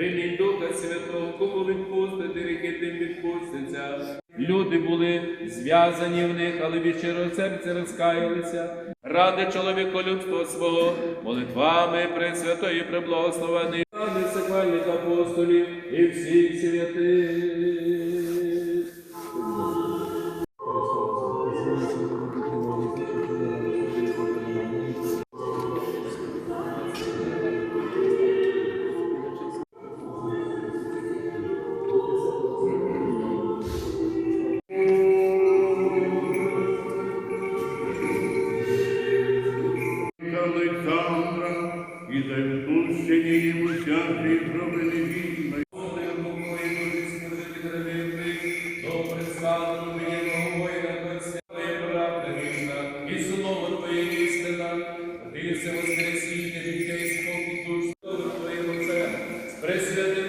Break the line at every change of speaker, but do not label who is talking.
Примінь Духа Святого, кому він постити, ріки тим відпуститься. Люди були зв'язані в них, але від щирого серця розкаялися. Ради чоловіку, чоловіколюбства свого, молитвами Пресвятої преблагословених, ради сакральних апостолів і всіх святих.
Олександра і за відпущення їм усякої провини вільної.
Пресвяти